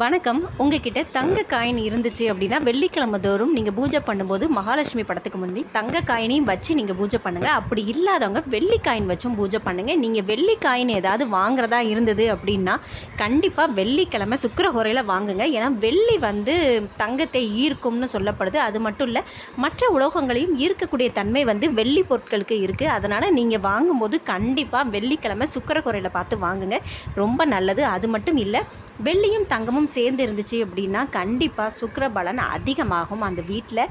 வணக்கம். உங்ககிட்ட தங்க காயின் இருந்துச்சு அப்படின்னா வெள்ளிக்கிழமை தோறும் நீங்கள் பூஜை பண்ணும்போது மகாலட்சுமி படத்துக்கு முந்தி தங்க காயினையும் வச்சு நீங்கள் பூஜை பண்ணுங்கள் அப்படி இல்லாதவங்க வெள்ளி காயின் வச்சும் பூஜை பண்ணுங்கள் நீங்கள் வெள்ளி காயின் ஏதாவது வாங்குறதா இருந்தது அப்படின்னா கண்டிப்பாக வெள்ளிக்கிழமை சுக்கரஹோரையில் வாங்குங்க. ஏன்னா வெள்ளி வந்து தங்கத்தை ஈர்க்கும்னு சொல்லப்படுது. அது மட்டும் இல்லை மற்ற உலோகங்களையும் ஈர்க்கக்கூடிய தன்மை வந்து வெள்ளி பொருட்களுக்கு இருக்குது அதனால் நீங்கள் வாங்கும்போது கண்டிப்பாக வெள்ளிக்கிழமை சுக்கரஹோரையில் பார்த்து வாங்குங்க. ரொம்ப நல்லது. அது மட்டும் இல்லை வெள்ளியும் தங்கமும் சேர்ந்து இருந்துச்சு அப்படின்னா கண்டிப்பாக சுக்கிர பலன் அதிகமாகும் அந்த வீட்டில்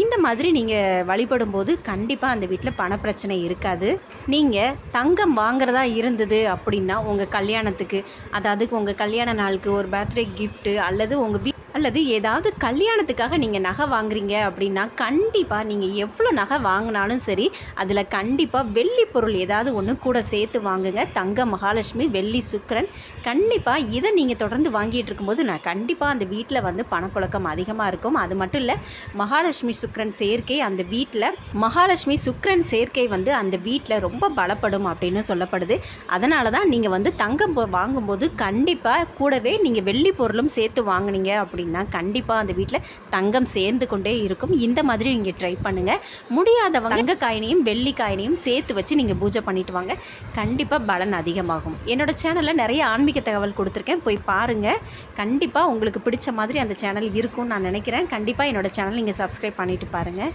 இந்த மாதிரி நீங்கள் வழிபடும்போது கண்டிப்பாக அந்த வீட்டில் பணப்பிரச்சனை இருக்காது. நீங்கள் தங்கம் வாங்குறதா இருந்தது அப்படின்னா உங்கள் கல்யாணத்துக்கு அதாவது உங்கள் கல்யாண நாளுக்கு ஒரு பர்த்டே கிஃப்ட்டு அல்லது உங்கள் வீ அல்லது ஏதாவது கல்யாணத்துக்காக நீங்கள் நகை வாங்குறீங்க அப்படின்னா கண்டிப்பாக நீங்கள் எவ்வளோ நகை வாங்கினாலும் சரி அதில் கண்டிப்பாக வெள்ளி பொருள் ஏதாவது ஒன்று கூட சேர்த்து வாங்குங்க. தங்க மகாலட்சுமி வெள்ளி சுக்கரன். கண்டிப்பாக இதை நீங்கள் தொடர்ந்து வாங்கிட்டு இருக்கும்போது நான் கண்டிப்பாக அந்த வீட்டில் வந்து பணப்புழக்கம் அதிகமாக இருக்கும். அது மட்டும் இல்லை மகாலட்சுமி சுக்கரன் சேர்க்கை அந்த வீட்டில் மகாலட்சுமி சுக்கிரன் சேர்க்கை வந்து அந்த வீட்டில் ரொம்ப பலப்படும் அப்படின்னு சொல்லப்படுது. அதனால தான் நீங்கள் வந்து தங்கம் வாங்கும்போது கண்டிப்பாக கூடவே நீங்கள் வெள்ளி பொருளும் சேர்த்து வாங்குனீங்க அப்படின்னு கண்டிப்பாக அந்த வீட்டில் தங்கம் சேர்ந்து கொண்டே இருக்கும். இந்த மாதிரி நீங்கள் ட்ரை பண்ணுங்கள் முடியாதவங்க தங்க காயினையும் வெள்ளி காயினையும் சேர்த்து வச்சு நீங்கள் பூஜை பண்ணிட்டு வாங்க. கண்டிப்பாக பலன் அதிகமாகும். என்னோட சேனலில் நிறைய ஆன்மீக தகவல் கொடுத்துருக்கேன். போய் பாருங்கள் கண்டிப்பாக உங்களுக்கு பிடிச்ச மாதிரி அந்த சேனல் இருக்கும்னு நான் நினைக்கிறேன். கண்டிப்பாக என்னோட சேனல் நீங்கள் சப்ஸ்கிரைப் பண்ணிவிட்டு பாருங்கள்